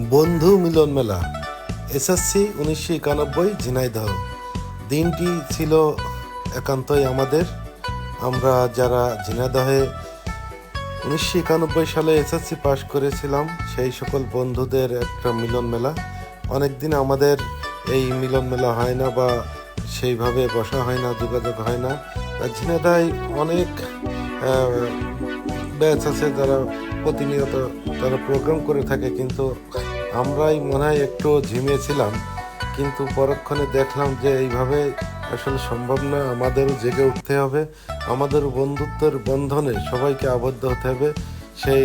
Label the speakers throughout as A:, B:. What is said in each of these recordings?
A: বন্ধু মিলন মেলা, এসএসসি উনিশশো একানব্বই ঝিনাইদহ। দিনটি ছিল একান্তই আমাদের। আমরা যারা ঝিনাইদহে উনিশশো একানব্বই সালে এসএসসি পাশ করেছিলাম, সেই সকল বন্ধুদের একটা মিলন মেলা। অনেক দিন আমাদের এই মিলন মেলা হয় না বা সেইভাবে বসা হয় না, যোগাযোগ হয় না। আর ঝিনাইদহে অনেক ব্যাচ আছে যারা প্রতিনিয়ত তারা প্রোগ্রাম করে থাকে, কিন্তু আমরাই মনে হয় একটু ঝিমিয়েছিলাম। কিন্তু পরক্ষণে দেখলাম যে এইভাবে আসলে সম্ভব না, আমাদেরও জেগে উঠতে হবে আমাদের বন্ধুত্বের বন্ধনে সবাইকে আবদ্ধ হতে হবে। সেই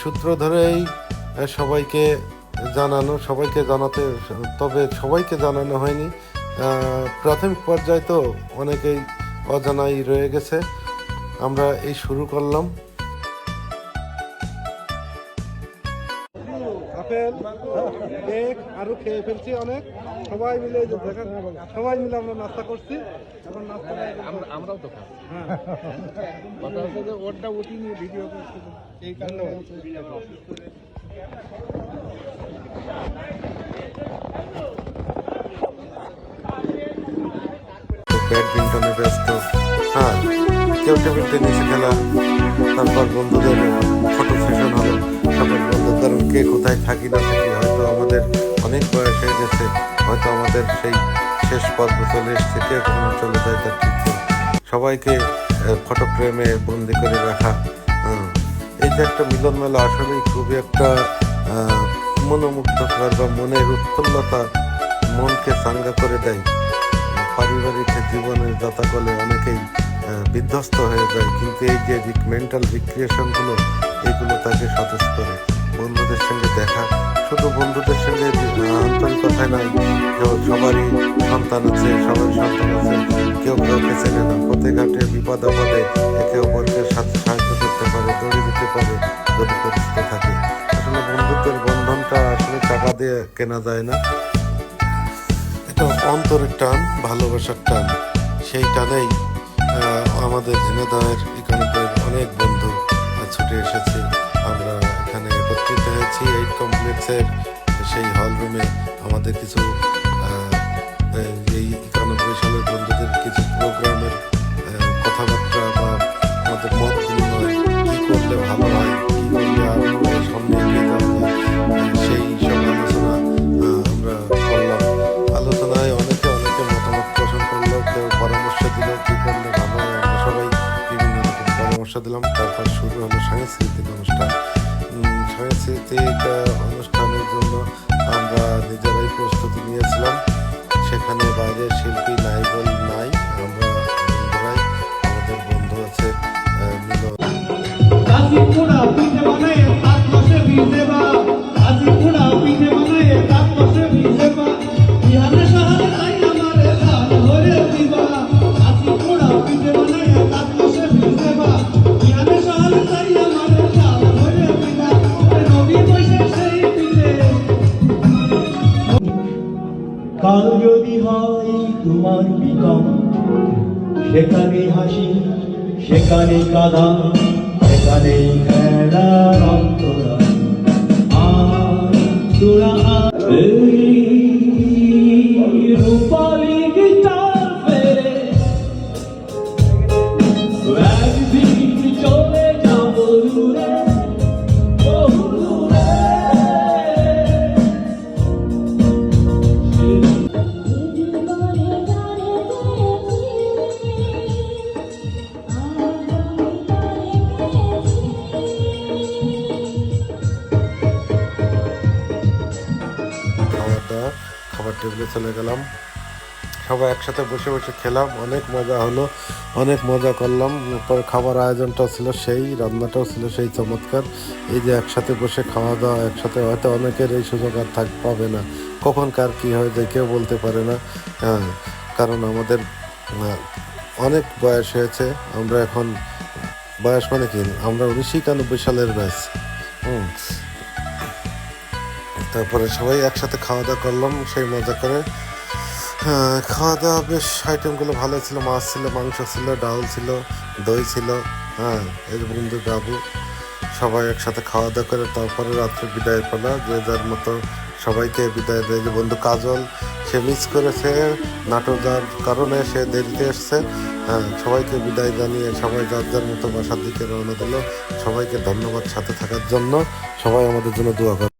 A: সূত্র ধরেই সবাইকে জানানো, সবাইকে জানাতে, তবে সবাইকে জানানো হয়নি। প্রাথমিক পর্যায়ে তো অনেকেই অজানাই রয়ে গেছে। আমরা এই শুরু করলাম।
B: আপেল কেক আরও খেয়ে ফেলছি অনেক। সবাই মিলে দেখেন সবাই মিলে আমরা নাস্তা করছি। এখন নাস্তা
C: আমরাও তো
B: হ্যাঁ।
C: কথা হচ্ছে যে ওরটা উঠিয়ে নিয়ে ভিডিও করছি
B: এই ধন্যবাদ।
A: ব্যাডমিন্টনে ব্যস্ত। হ্যাঁ কেউ টেবিল টেনিসে খেলা। তারপর বন্ধুদের ফটো সেশন কারণ কে কোথায় থাকি না থাকি হয়তো আমাদের অনেক বয়স হয়ে গেছে হয়তো আমাদের সেই শেষ পর্ব চলে এসছে কে কখন চলে যায় তার ঠিক। সবাইকে ফটো ফ্রেমে বন্দি করে রাখা এই যে একটা মিলন মেলা আসলেই খুবই একটা আহ, মনোমুগ্ধকর বা মনের উৎফুল্লতা মনকে চাঙ্গা করে দেয় পারিবারিক জীবনের যাতাকলে অনেকেই বিধ্বস্ত হয়ে যায় কিন্তু এই যে মেন্টাল রিক্রিয়েশনগুলো এগুলো নাই। কেউ সবারই সন্তান আছে সবার সন্তান আছে। কেউ কাউকে চেনে না। পথে ঘাটে, বিপদ আপদে একে অপরকে সাথে সাহায্য করতে পারে দড়ি দিতে পারে, যদি পরিচিত থাকে। আসলে বন্ধুত্বের বন্ধনটা আসলে টাকা দিয়ে কেনা যায় না। এটা অন্তরের টান, ভালোবাসার টান। সেই টানেই আমাদের ঝিনেদাহের একানব্বই অনেক বন্ধু ছুটে এসেছে। আমরা এখানে একত্রিত হয়েছি এইট কমপ্লেক্সের সেই হল রুমে আমাদের কিছু এই একানব্বই সালের বন্ধুদের কিছু প্রোগ্রামের কথাবার্তা বা আমাদের মত বিনিময় কী করলে ভালো হয় সেই আলোচনা অনেকে অনেকে মতামত করল পরামর্শ কী আমরা সবাই বিভিন্ন পরামর্শ দিলাম। তারপর শুরু হলো সাংস্কৃতিক অনুষ্ঠান। সাংস্কৃতিক আহ, অনুষ্ঠানের জন্য আমরা নিজেরাই প্রস্তুতি নিয়েছিলাম। সেখানে বাইরের শিল্পী নাই
D: সেখানে হাসি সেখানে কাদা সেখানে খেলার অন্তরা তোরা
A: খাবার টেবিলে চলে গেলাম। সবাই একসাথে বসে বসে খেলাম, অনেক মজা হলো, অনেক মজা করলাম। পরে খাবার আয়োজনটাও ছিল সেই, রান্নাটাও ছিল সেই চমৎকার। এই যে একসাথে বসে খাওয়া দাওয়া, একসাথে হয়তো অনেকের এই সুযোগ আর থাক, পাবে না। কখন কার কী হয়ে যায় কেউ বলতে পারে না। হ্যাঁ কারণ আমাদের অনেক বয়স হয়েছে, আমরা এখন, বয়স মানে কি? আমরা উনিশশো একানব্বই সালের ব্যাচ হুম। তারপরে সবাই একসাথে খাওয়া দাওয়া করলাম সেই মজা করে। হ্যাঁ, খাওয়া দাওয়া বেশ আইটেমগুলো ভালো ছিল মাছ ছিল মাংস ছিল ডাল ছিল দই ছিল। হ্যাঁ এর বন্ধু বাবু সবাই একসাথে খাওয়া দাওয়া করে তারপরে রাত্রে বিদায় পেলা যে যার মতো সবাইকে বিদায় দেয়। যে বন্ধু কাজল সে মিস করেছে নাটক যার কারণে সে দেরিতে এসছে। হ্যাঁ সবাইকে বিদায় জানিয়ে সবাই যার যার মতো বাসার দিকে রওনা দিল। সবাইকে ধন্যবাদ সাথে থাকার জন্য। সবাই আমাদের জন্য দোয়া করে